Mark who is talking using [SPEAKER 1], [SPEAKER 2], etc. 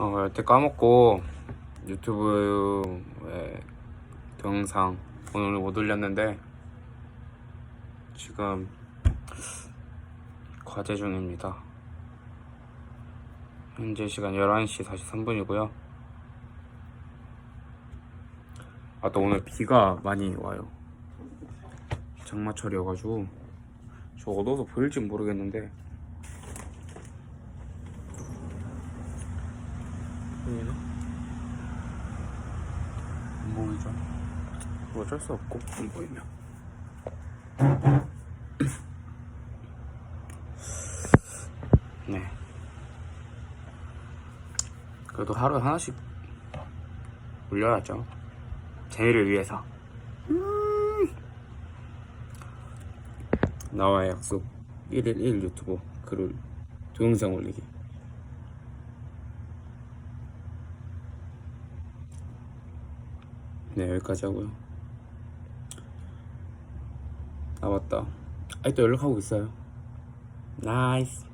[SPEAKER 1] 어, 여태 까먹고 유튜브에 동영상 오늘 못 올렸는데 지금 과제 중입니다. 현재 시간 11시 43분이고요. 아, 또 오늘 비가 많이 와요. 장마철이어가지고 저 어두워서 보일지 모르겠는데 보이나? 안 보이죠? 뭐 어쩔 수 없고. 안 보이면. 네. 그래도 하루에 하나씩 올려야죠. 재미를 위해서. 음. 나와의 약속. 1일 1 유튜브. 글을 동영상 올리기 네 여기까지 하고요. 아 맞다. 아직도 연락하고 있어요. 나이스